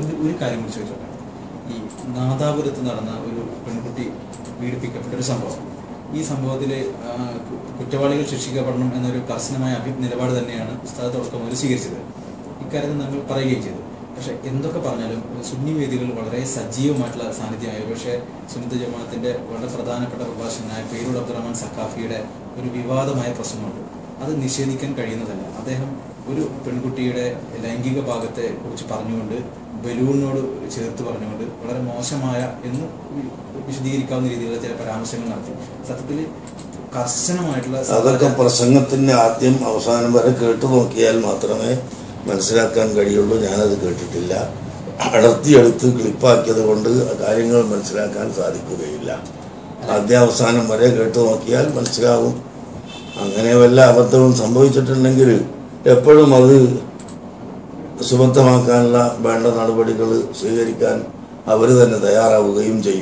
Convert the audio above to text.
ഒരു ഒരു കാര്യം കൂടി ചോദിച്ചോട്ടെ? ഈ നാദാപുരത്ത് നടന്ന ഒരു പെൺകുട്ടി പീഡിപ്പിക്കപ്പെട്ട ഒരു സംഭവം. ഈ സംഭവത്തിൽ കുറ്റവാളികൾ ശിക്ഷിക്കപ്പെടണം എന്നൊരു കർശനമായ അഭി നിലപാട് തന്നെയാണ് ഉസ്താദ് തുടക്കം സ്വീകരിച്ചത്. ഇക്കാര്യത്തിൽ നമ്മൾ പറയുകയും ചെയ്തു. പക്ഷെ എന്തൊക്കെ പറഞ്ഞാലും സുന്നി വേദികൾ വളരെ സജീവമായിട്ടുള്ള സാന്നിധ്യമായി. പക്ഷേ സുന്നത്ത് ജമാഅത്തിന്റെ വളരെ പ്രധാനപ്പെട്ട പ്രഭാഷകനായ പേരൂർ അബ്ദുറഹ്മാൻ സക്കാഫിയുടെ ഒരു വിവാദമായ പ്രശ്നമുണ്ട് അത് നിഷേധിക്കാൻ കഴിയുന്നതല്ല. അദ്ദേഹം ഒരു പെൺകുട്ടിയുടെ ലൈംഗിക ഭാഗത്തെ കുറിച്ച് പറഞ്ഞുകൊണ്ട് ബലൂണിനോട് ചേർത്ത് പറഞ്ഞുകൊണ്ട് വളരെ മോശമായ എന്ന് വിശദീകരിക്കാവുന്ന രീതിയിലുള്ള ചില പരാമർശങ്ങൾ നടത്തി. സത്യത്തിൽ കർശനമായിട്ടുള്ള അതൊക്കെ പ്രസംഗത്തിന്റെ ആദ്യം അവസാനം വരെ കേട്ടു നോക്കിയാൽ മാത്രമേ മനസ്സിലാക്കാൻ കഴിയുള്ളൂ. ഞാനത് കേട്ടിട്ടില്ല. അടർത്തിയെടുത്ത് ക്ലിപ്പാക്കിയത് കൊണ്ട് കാര്യങ്ങൾ മനസ്സിലാക്കാൻ സാധിക്കുകയില്ല. ആദ്യാവസാനം വരെ കേട്ടു നോക്കിയാൽ മനസ്സിലാവും. അങ്ങനെ വല്ല അബദ്ധവും സംഭവിച്ചിട്ടുണ്ടെങ്കിൽ എപ്പോഴും അത് സുബദ്ധമാക്കാനുള്ള വേണ്ട നടപടികൾ സ്വീകരിക്കാൻ അവർ തന്നെ തയ്യാറാവുകയും ചെയ്യും.